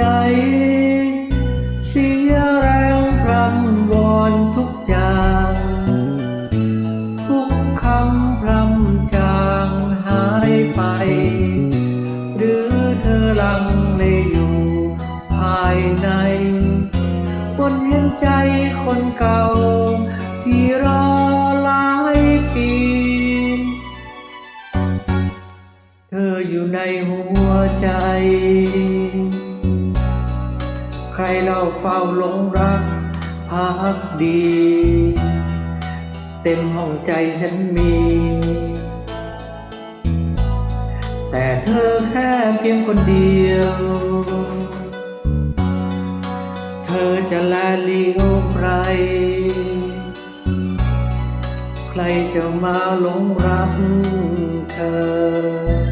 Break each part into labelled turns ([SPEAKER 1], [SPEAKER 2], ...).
[SPEAKER 1] ใจ เสียแรงพรำวอนทุกอย่าง ทุกคำพรำจางหายไป หรือเธอลังเลอยู่ภายใน คนเห็นใจคนเก่า ใครเล่าเฝ้าหลงรักพักดี เต็มห้องใจฉันมี แต่เธอแค่เพียงคนเดียว เธอจะแลเลี้ยวใคร ใครจะมาหลงรักเธอ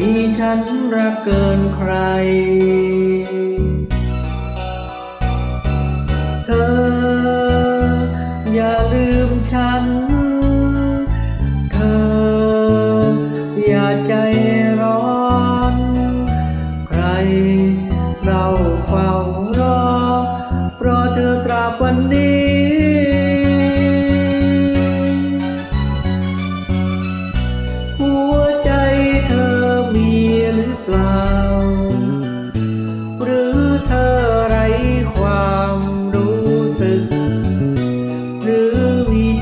[SPEAKER 1] มีฉันรักเกินใคร เธอ อย่าลืมฉัน เธอ อย่าใจร้อน ใครเราเฝ้ารอรอเธอตราบวันนี้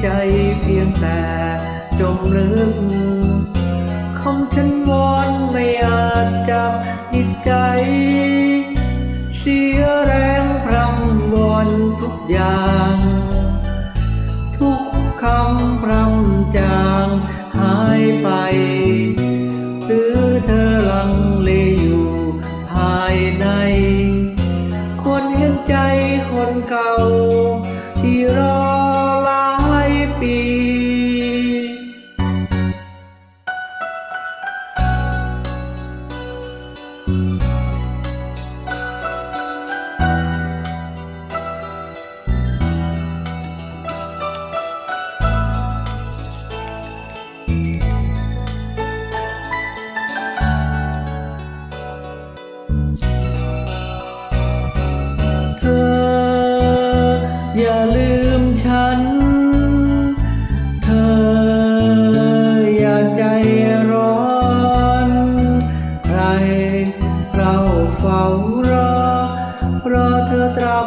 [SPEAKER 1] ใจเพียงแต่จมลึกคำฉันวอนไม่อาจจับจิตใจ เสียแรงพรำวอนทุกอย่าง ทุกคำพรำจางหายไป หรือเธอลังเลอยู่ภายใน คนเห็นใจคนเก่าที่รอ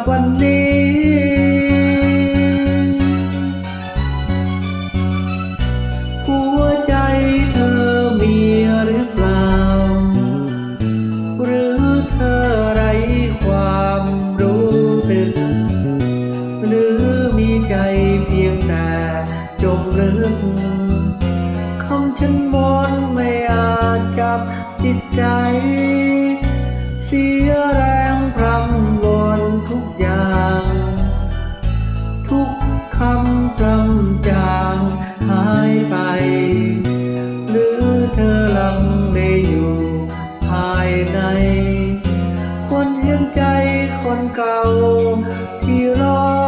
[SPEAKER 1] วันนี้ หัวใจเธอมีหรือเปล่า หรือเธอไรความรู้สึก หรือมีใจเพียงแต่จมลึกคำฉันวอนไม่อาจจับจิตใจ เสีย ไป หรือเธอลังเลอยู่ภายใน คนเห็นใจคนเก่าที่รอ